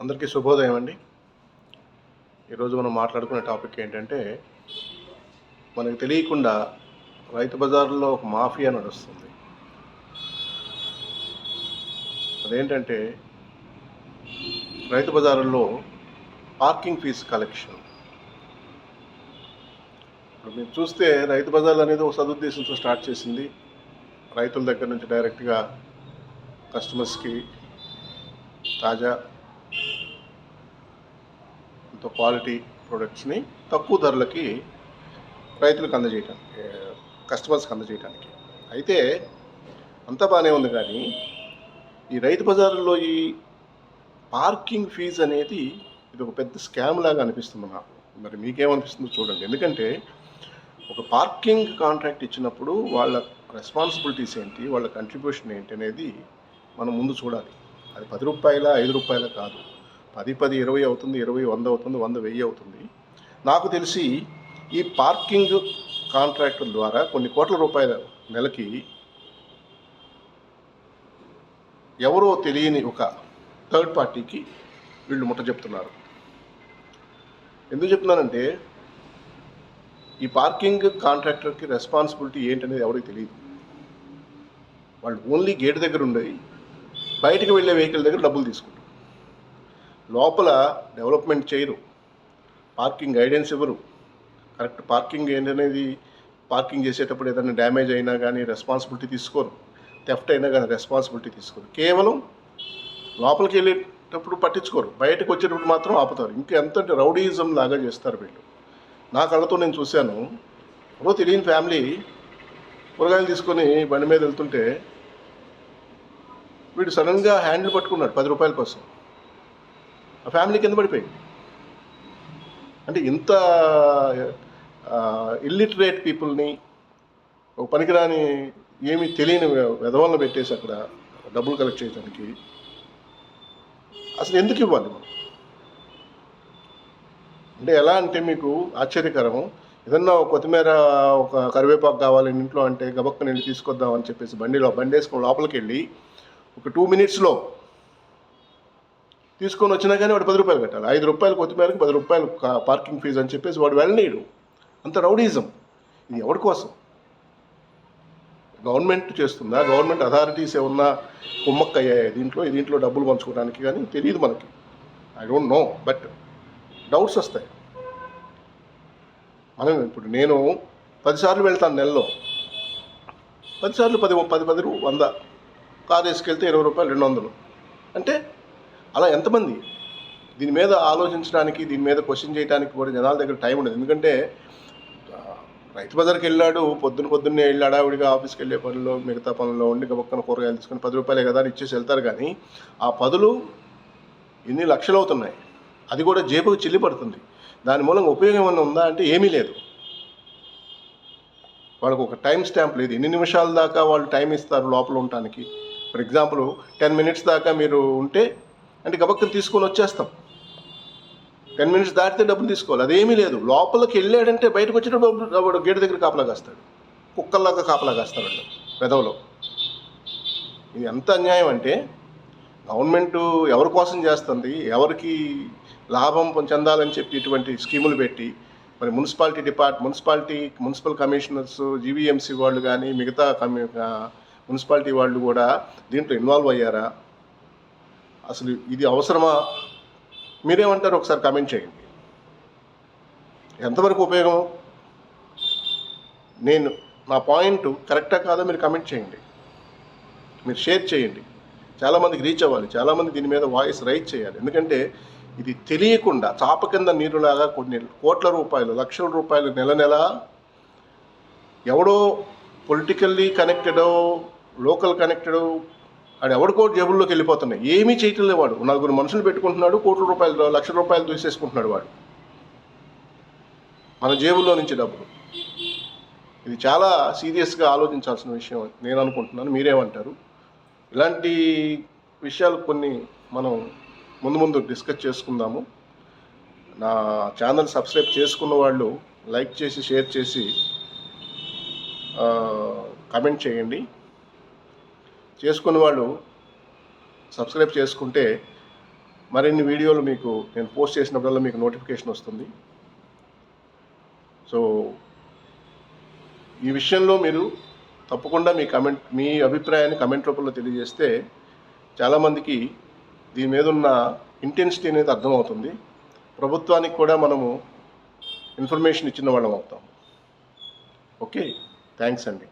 అందరికీ శుభోదయం అండి. ఈరోజు మనం మాట్లాడుకునే టాపిక్ ఏంటంటే మనకు తెలియకుండా రైతు బజార్లో ఒక మాఫియా నడుస్తుంది. అదేంటంటే రైతు బజారుల్లో పార్కింగ్ ఫీజు కలెక్షన్. ఇప్పుడు మీరు చూస్తే రైతు బజార్లు అనేది ఒక సదుద్దేశంతో స్టార్ట్ చేసింది. రైతుల దగ్గర నుంచి డైరెక్ట్గా కస్టమర్స్కి తాజా ఎంతో క్వాలిటీ ప్రొడక్ట్స్ని తక్కువ ధరలకి రైతులకు అందజేయటానికి కస్టమర్స్కి అందజేయటానికి. అయితే అంతా బాగానే ఉంది కానీ ఈ రైతు బజార్లో ఈ పార్కింగ్ ఫీజు అనేది ఇది ఒక పెద్ద స్కామ్ లాగా అనిపిస్తుంది నాకు. మరి మీకేమనిపిస్తుందో చూడండి. ఎందుకంటే ఒక పార్కింగ్ కాంట్రాక్ట్ ఇచ్చినప్పుడు వాళ్ళ రెస్పాన్సిబిలిటీస్ ఏంటి వాళ్ళ కంట్రిబ్యూషన్ ఏంటి అనేది మనం ముందు చూడాలి. అది పది రూపాయల ఐదు రూపాయల కాదు. పది పది ఇరవై అవుతుంది ఇరవై వంద అవుతుంది వంద వెయ్యి అవుతుంది. నాకు తెలిసి ఈ పార్కింగ్ కాంట్రాక్టుల ద్వారా కొన్ని కోట్ల రూపాయల నెలకి ఎవరో తెలియని ఒక థర్డ్ పార్టీకి వీళ్ళు ముట్ట చెప్తున్నారు. ఎందుకు చెప్తున్నానంటే ఈ పార్కింగ్ కాంట్రాక్టర్కి రెస్పాన్సిబిలిటీ ఏంటనేది ఎవరికి తెలియదు. వాళ్ళు ఓన్లీ గేట్ దగ్గర ఉండేవి బయటకు వెళ్ళే వెహికల్ దగ్గర డబ్బులు తీసుకుంటారు. లోపల డెవలప్మెంట్ చేయరు. పార్కింగ్ గైడెన్స్ ఇవ్వరు. కరెక్ట్ పార్కింగ్ ఏంటనేది పార్కింగ్ చేసేటప్పుడు ఏదైనా డ్యామేజ్ అయినా కానీ రెస్పాన్సిబిలిటీ తీసుకోరు. థెఫ్ట్ అయినా కానీ రెస్పాన్సిబిలిటీ తీసుకోరు. కేవలం లోపలికి వెళ్ళేటప్పుడు పట్టించుకోరు. బయటకు వచ్చేటప్పుడు మాత్రం ఆపుతారు. ఇంకా ఎంత అంటే రౌడీయిజం లాగా చేస్తారు వీళ్ళు. నా కళ్ళతో నేను చూశాను. ఎవరో తెలియని ఫ్యామిలీ కూరగాయలు తీసుకొని బండి మీద వెళ్తుంటే వీడు సడన్గా హ్యాండిల్ పట్టుకున్నాడు పది రూపాయల కోసం. ఆ ఫ్యామిలీ కింద పడిపోయింది. అంటే ఇంత ఇల్లిటరేట్ పీపుల్ని ఒక పనికిరాని ఏమీ తెలియని వెధవలను పెట్టేసి అక్కడ డబ్బులు కలెక్ట్ చేయడానికి అసలు ఎందుకు ఇవ్వాలి మనం? అంటే ఎలా అంటే మీకు ఆశ్చర్యకరం ఏదన్నా కొత్తిమీర ఒక కరివేపాకు కావాలి ఇంట్లో అంటే గబక్కని వెళ్ళి తీసుకొద్దాం అని చెప్పేసి బండిలో బండి వేసుకొని లోపలికి వెళ్ళి ఒక టూ మినిట్స్లో తీసుకొని వచ్చినా కానీ వాడు పది రూపాయలు కట్టాలి. ఐదు రూపాయలు కొత్తిమీరకు పది రూపాయలు పార్కింగ్ ఫీజు అని చెప్పేసి వాడు వెళ్ళనీయడు అంత రౌడీజం. ఇది ఎవరి కోసం? గవర్నమెంట్ చేస్తుందా? గవర్నమెంట్ అథారిటీస్ ఏమన్నా కుమ్మక్కయ్యాయి దీంట్లో? దీంట్లో డబ్బులు పంచుకోవడానికి కానీ తెలియదు మనకి. I don't know but doubts వస్తాయి. మనం ఇప్పుడు నేను పదిసార్లు వెళ్తాను నెలలో. పదిసార్లు పది పది పది రూ- వంద. కారు వేసుకెళ్తే ఇరవై రూపాయలు రెండు వందలు. అంటే అలా ఎంతమంది? దీని మీద ఆలోచించడానికి దీని మీద క్వశ్చన్ చేయడానికి కూడా జనాల దగ్గర టైం ఉండదు. ఎందుకంటే రైతు బజార్కి వెళ్ళాడు పొద్దున పొద్దున్నే వెళ్ళాడా విడిగా ఆఫీస్కి వెళ్ళే పనుల్లో మిగతా పనుల్లో ఉండి పక్కన కూరగాయలు తీసుకొని పది రూపాయలే కదా అని ఇచ్చేసి వెళ్తారు కానీ ఆ పదులు ఎన్ని లక్షలు అవుతున్నాయి? అది కూడా జేబుకు చిల్లి పడుతుంది. దాని మూలంగా ఉపయోగం ఏమైనా ఉందా అంటే ఏమీ లేదు. వాళ్ళకు ఒక టైం స్టాంప్ లేదు. ఎన్ని నిమిషాల దాకా వాళ్ళు టైం ఇస్తారు లోపల ఉండటానికి? ఫర్ ఎగ్జాంపుల్ టెన్ మినిట్స్ దాకా మీరు ఉంటే అంటే గబక్కని తీసుకొని వచ్చేస్తాం. టెన్ మినిట్స్ దాటితే డబ్బులు తీసుకోవాలి. అదేమీ లేదు. లోపలికి వెళ్ళాడంటే బయటకు వచ్చేటప్పుడు వాడు దగ్గర కాపలా కాస్తాడు. కుక్కల్లాగా కాపలా కాస్తాడు పెదవులో. ఇది ఎంత అన్యాయం అంటే గవర్నమెంట్ ఎవరి కోసం చేస్తుంది ఎవరికి లాభం చెందాలని చెప్పి ఇటువంటి స్కీములు పెట్టి మరి municipality depart municipality municipal commissioners GVMC వాళ్ళు కానీ మిగతా కమి మున్సిపాలిటీ వాళ్ళు కూడా దీంట్లో ఇన్వాల్వ్ అయ్యారా? అసలు ఇది అవసరమా? మీరేమంటారు? ఒకసారి కమెంట్ చేయండి. ఎంతవరకు ఉపయోగం? నేను నా పాయింట్ కరెక్టా కాదో మీరు కమెంట్ చేయండి. మీరు షేర్ చేయండి. చాలామందికి రీచ్ అవ్వాలి. చాలామంది దీని మీద వాయిస్ రైట్ చేయాలి. ఎందుకంటే ఇది తెలియకుండా చాప కింద నీరులాగా కొన్ని కోట్ల రూపాయలు లక్షల రూపాయలు నెల నెల ఎవడో పొలిటికల్లీ కనెక్టెడో లోకల్ కనెక్టెడో అది ఎవడికో జేబుల్లోకి వెళ్ళిపోతున్నాయి. ఏమీ చేయటం లేదు వాడు. నలుగురు మనుషులు పెట్టుకుంటున్నాడు కోట్ల రూపాయలు లక్ష రూపాయలు తీసేసుకుంటున్నాడు వాడు. మన జేబుల్లో నుంచి డబ్బులు. ఇది చాలా సీరియస్గా ఆలోచించాల్సిన విషయం నేను అనుకుంటున్నాను. మీరేమంటారు? ఇలాంటి విషయాలు కొన్ని మనం ముందు ముందు డిస్కస్ చేసుకుందాము. నా ఛానల్ సబ్స్క్రైబ్ చేసుకున్న వాళ్ళు లైక్ చేసి షేర్ చేసి కమెంట్ చేయండి. చేసుకున్న వాళ్ళు సబ్స్క్రైబ్ చేసుకుంటే మరిన్ని వీడియోలు మీకు నేను పోస్ట్ చేసినప్పుడల్లా మీకు నోటిఫికేషన్ వస్తుంది. సో ఈ విషయంలో మీరు తప్పకుండా మీ కమెంట్ మీ అభిప్రాయాన్ని కమెంట్ రూపంలో తెలియజేస్తే చాలామందికి దీని మీద ఉన్న ఇంటెన్సిటీ అనేది అర్థమవుతుంది. ప్రభుత్వానికి కూడా మనము ఇన్ఫర్మేషన్ ఇచ్చిన వాళ్ళం అవుతాం. ఓకే థ్యాంక్స్ అండి.